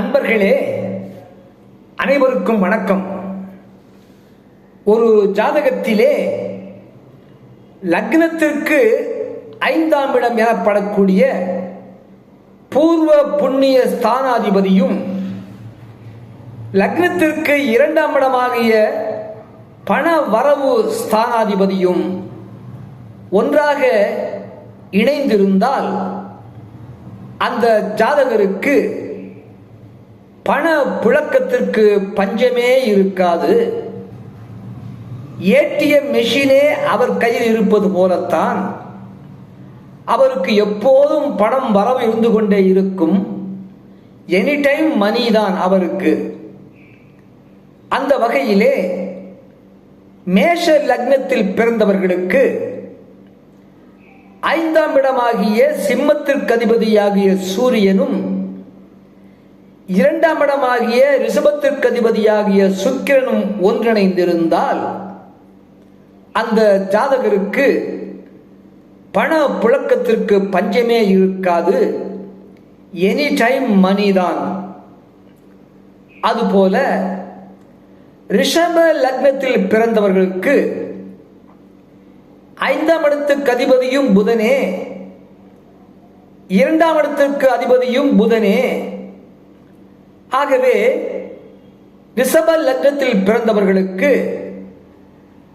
அன்பர்களே அனைவருக்கும் வணக்கம். ஒரு ஜாதகத்திலே லக்னத்திற்கு ஐந்தாம் இடம் எனப்படக்கூடிய பூர்வ புண்ணிய ஸ்தானாதிபதியும் லக்னத்திற்கு இரண்டாம் இடமாகிய பண வரவு ஸ்தானாதிபதியும் ஒன்றாக இணைந்திருந்தால் அந்த ஜாதகருக்கு பண புழக்கத்திற்கு பஞ்சமே இருக்காது. ஏடிஎம் மெஷினே அவர் கையில் இருப்பது போலத்தான். அவருக்கு எப்போதும் பணம் வரவு இருந்து கொண்டே இருக்கும். எனி டைம் மணி தான் அவருக்கு. அந்த வகையிலே மேஷ லக்னத்தில் பிறந்தவர்களுக்கு ஐந்தாம் இடமாகிய சிம்மத்திற்கு அதிபதியாகிய சூரியனும் இரண்டாம் இடமாகிய ரிஷபத்திற்கு அதிபதியாகிய சுக்கிரனும் ஒன்றிணைந்திருந்தால் அந்த ஜாதகருக்கு பண புழக்கத்திற்கு பஞ்சமே இருக்காது. எனி டைம் மணி தான். அதுபோல ரிஷப லக்னத்தில் பிறந்தவர்களுக்கு ஐந்தாம் இடத்துக்கு அதிபதியும் புதனே இரண்டாம் இடத்திற்கு அதிபதியும் புதனே ஆகவே ரிஷப லக்னத்தில் பிறந்தவர்களுக்கு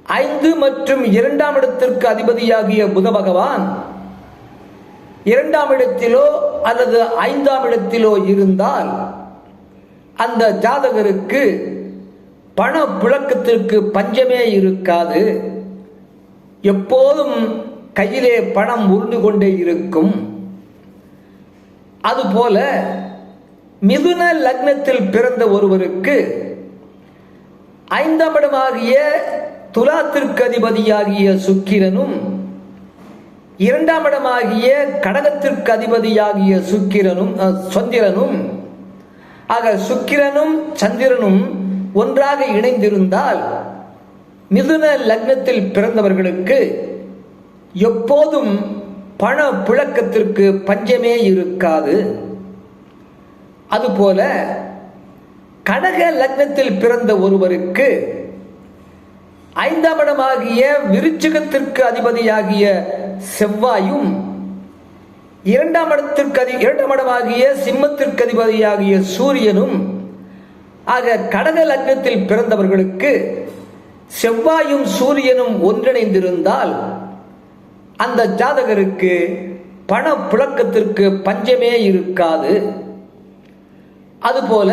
ஐந்து மற்றும் இரண்டாம் இடத்திற்கு அதிபதியாகிய புத பகவான் இரண்டாம் இடத்திலோ அல்லது ஐந்தாம் இடத்திலோ இருந்தால் அந்த ஜாதகருக்கு பண புழக்கத்திற்கு பஞ்சமே இருக்காது. எப்போதும் கையிலே பணம் உருண்டு கொண்டே இருக்கும். அதுபோல மிதுன லக்னத்தில் பிறந்த ஒருவருக்கு ஐந்தாம் இடமாகிய துலாத்திற்கு அதிபதியாகிய சுக்கிரனும் இரண்டாம் இடமாகிய கடகத்திற்கு அதிபதியாகிய சுக்கிரனும் சந்திரனும். ஆக சுக்கிரனும் சந்திரனும் ஒன்றாக இணைந்திருந்தால் மிதுன லக்னத்தில் பிறந்தவர்களுக்கு எப்போதும் பண புழக்கத்திற்கு பஞ்சமே இருக்காது. அதுபோல கடக லக்னத்தில் பிறந்த ஒருவருக்கு ஐந்தாம் இடமாகிய விருச்சகத்திற்கு அதிபதியாகிய செவ்வாயும் இரண்டாம் இடத்திற்கு அதி இரண்டாம் இடமாகிய சிம்மத்திற்கு அதிபதியாகிய சூரியனும் ஆக கடக லக்னத்தில் பிறந்தவர்களுக்கு செவ்வாயும் சூரியனும் ஒன்றிணைந்திருந்தால் அந்த ஜாதகருக்கு பண புழக்கத்திற்கு பஞ்சமே இருக்காது. அதுபோல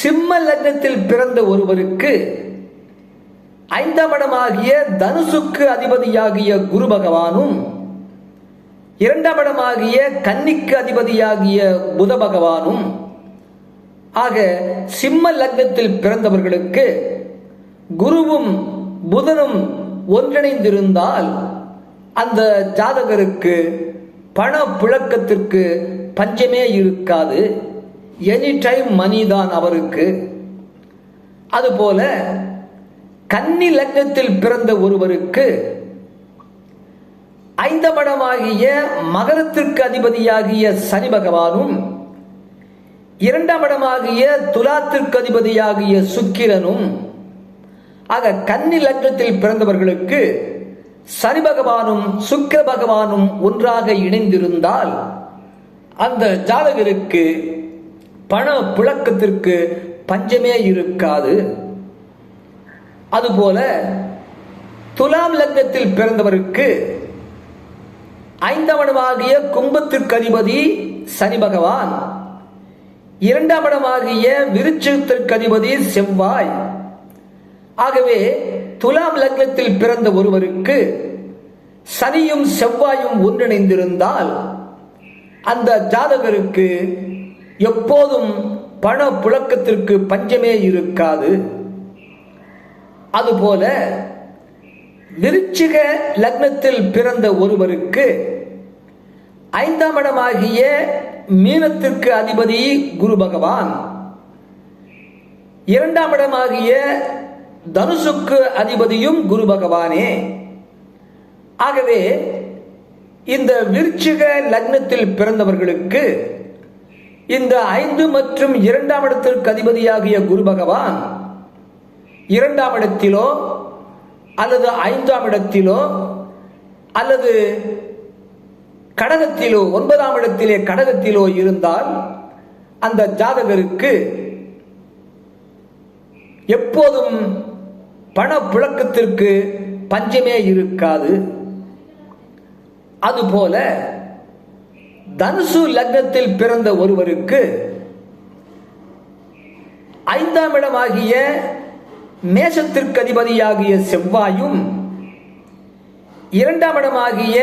சிம்ம லக்னத்தில் பிறந்த ஒருவருக்கு ஐந்தாம் இடமாகிய தனுசுக்கு அதிபதியாகிய குரு பகவானும் இரண்டாம் இடமாகிய கன்னிக்கு அதிபதியாகிய புத பகவானும் ஆக சிம்ம லக்னத்தில் பிறந்தவர்களுக்கு குருவும் புதனும் ஒன்றிணைந்திருந்தால் அந்த ஜாதகருக்கு பண புழக்கத்திற்கு பஞ்சமே இருக்காது. எனி டைம் மணி தான் அவருக்கு. அதுபோல கன்னி லக்னத்தில் பிறந்த ஒருவருக்கு ஐந்தாம் இடமாகிய மகரத்திற்கு அதிபதியாகிய சனி பகவானும் இரண்டாம் இடமாகிய துலாத்திற்கு அதிபதியாகிய சுக்கிரனும் ஆக கன்னி லக்னத்தில் பிறந்தவர்களுக்கு சனி பகவானும் சுக்கிர பகவானும் ஒன்றாக இணைந்திருந்தால் அந்த ஜாதகருக்கு பண புழக்கத்திற்கு பஞ்சமே இருக்காது. அதுபோல துலாம் லக்னத்தில் பிறந்தவருக்கு ஐந்தவனமாகிய கும்பத்திற்கு அதிபதி சனி பகவான் இரண்டாம் இடமாகிய விருச்சத்திற்கு அதிபதி செவ்வாய். ஆகவே துலாம் லக்னத்தில் பிறந்த ஒருவருக்கு சனியும் செவ்வாயும் ஒன்றிணைந்திருந்தால் அந்த ஜாதகருக்கு எப்போதும் பண புழக்கத்திற்கு பஞ்சமே இருக்காது. அதுபோல விருச்சிக லக்னத்தில் பிறந்த ஒருவருக்கு ஐந்தாம் இடமாகிய மீனத்திற்கு அதிபதி குரு பகவான் இரண்டாம் இடமாகிய தனுசுக்கு அதிபதியும் குரு பகவானே. ஆகவே இந்த விருச்சிக லக்னத்தில் பிறந்தவர்களுக்கு இந்த ஐந்து மற்றும் இரண்டாம் இடத்திற்கு அதிபதியாகிய குரு பகவான் இரண்டாம் இடத்திலோ அல்லது ஐந்தாம் இடத்திலோ அல்லது கடகத்திலோ ஒன்பதாம் இடத்திலே கடகத்திலோ இருந்தால் அந்த ஜாதகருக்கு எப்போதும் பணப்புழக்கத்திற்கு பஞ்சமே இருக்காது. அதுபோல தனுசு லக்னத்தில் பிறந்த ஒருவருக்கு ஐந்தாம் இடமாகிய மேஷத்திற்கு அதிபதியாகிய செவ்வாயும் இரண்டாம் இடமாகிய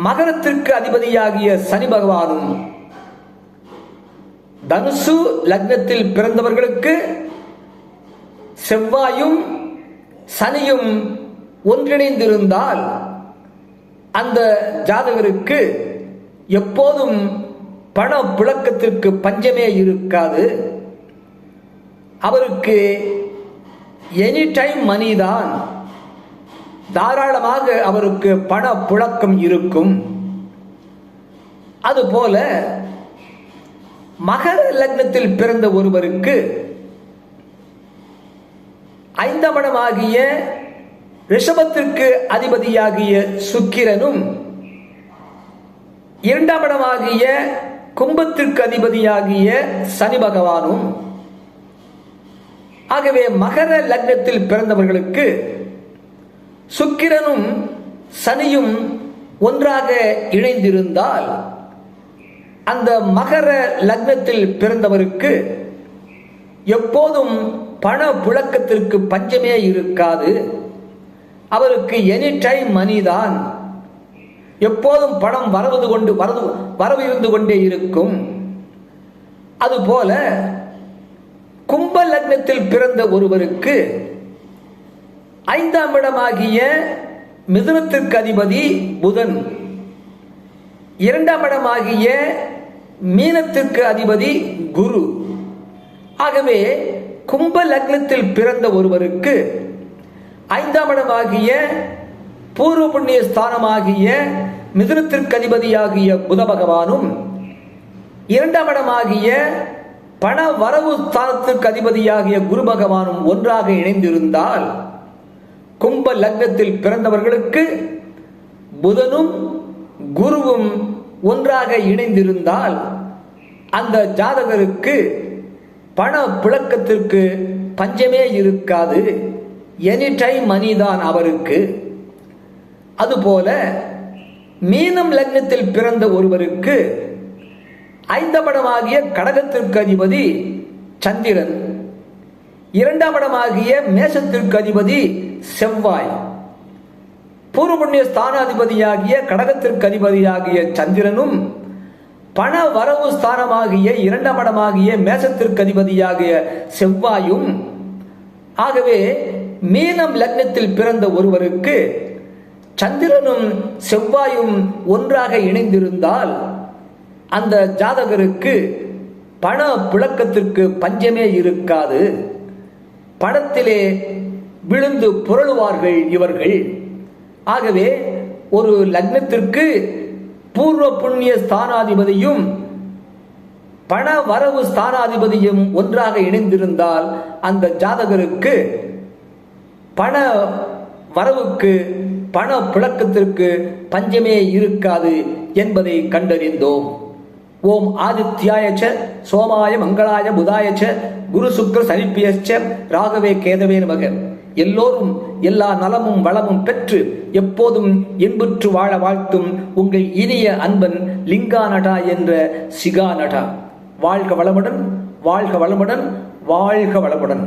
மகரத்திற்கு அதிபதியாகிய சனி பகவானும் தனுசு லக்னத்தில் பிறந்தவர்களுக்கு செவ்வாயும் சனியும் ஒன்றிணைந்திருந்தால் அந்த ஜாதகருக்கு எப்போதும் பண புழக்கத்திற்கு பஞ்சமே இருக்காது. அவருக்கு எனி டைம் மணி தான். தாராளமாக அவருக்கு பண புழக்கம் இருக்கும். அதுபோல மகர லக்னத்தில் பிறந்த ஒருவருக்கு ஐந்தமடமாகிய ரிஷபத்திற்கு அதிபதியாகிய சுக்கிரனும் இரண்டாம் இடமாகிய கும்பத்திற்கு அதிபதியாகிய சனி பகவானும் ஆகவே மகர லக்னத்தில் பிறந்தவர்களுக்கு சுக்கிரனும் சனியும் ஒன்றாக இணைந்திருந்தால் அந்த மகர லக்னத்தில் பிறந்தவருக்கு எப்போதும் பண புழக்கத்திற்கு பஞ்சமே இருக்காது. அவருக்கு எனி டைம் மணிதான் எப்போதும் பணம் வரவது கொண்டு வரது வரவு இருந்து கொண்டே இருக்கும். அதுபோல கும்ப லக்னத்தில் பிறந்த ஒருவருக்கு ஐந்தாம் இடமாகிய மிதுனத்திற்கு அதிபதி புதன் இரண்டாம் இடமாகிய மீனத்திற்கு அதிபதி குரு. ஆகவே கும்ப லக்னத்தில் பிறந்த ஒருவருக்கு ஐந்தாம் இடமாகிய பூர்வ புண்ணிய ஸ்தானமாகிய மிதுனத்திற்கு அதிபதியாகிய புத பகவானும் இரண்டாம் இடமாகிய பண வரவு ஸ்தானத்திற்கு அதிபதியாகிய குரு பகவானும் ஒன்றாக இணைந்திருந்தால் கும்ப லக்னத்தில் பிறந்தவர்களுக்கு புதனும் குருவும் ஒன்றாக இணைந்திருந்தால் அந்த ஜாதகருக்கு பண புழக்கத்திற்கு பஞ்சமே இருக்காது. எனி டைம் மணிதான் அவருக்கு. அதுபோல மீனம் லக்னத்தில் பிறந்த ஒருவருக்கு ஐந்தாம் இடமாகிய கடகத்திற்கு அதிபதி சந்திரன். இரண்டாம் இடமாகிய மேசத்திற்கு அதிபதி செவ்வாய். பூர்வ புண்ணிய ஸ்தானாதிபதியாகிய கடகத்திற்கு அதிபதியாகிய சந்திரனும் பண வரவு ஸ்தானமாகிய இரண்டாம் இடமாகிய மேசத்திற்கு அதிபதியாகிய செவ்வாயும் ஆகவே மீனம் லக்னத்தில் பிறந்த ஒருவருக்கு சந்திரனும் செவ்வாயும் ஒன்றாக இணைந்திருந்தால் அந்த ஜாதகருக்கு பண புழக்கத்திற்கு பஞ்சமே இருக்காது. பணத்திலே விழுந்து புரளுவார்கள் இவர்கள். ஆகவே ஒரு லக்னத்திற்கு பூர்வ புண்ணிய ஸ்தானாதிபதியும் பண வரவு ஸ்தானாதிபதியும் ஒன்றாக இணைந்திருந்தால் அந்த ஜாதகருக்கு பண வரவுக்கு பண புழக்கத்திற்கு பஞ்சமே இருக்காது என்பதை கண்டறிந்தோம். ஓம் ஆதித்யாயச்ச சோமாய மங்களாய புதாயச்ச குரு சுக்கர சனிப்பியச்ச ராகவே கேதவே நமக. எல்லோரும் எல்லா நலமும் வளமும் பெற்று எப்போதும் இன்புற்று வாழ வாழ்த்தும் உங்கள் இனிய அன்பன் லிங்கா நடா என்ற சிகா நடா வாழ்க வளமுடன் வாழ்க வளமுடன் வாழ்க வளமுடன்.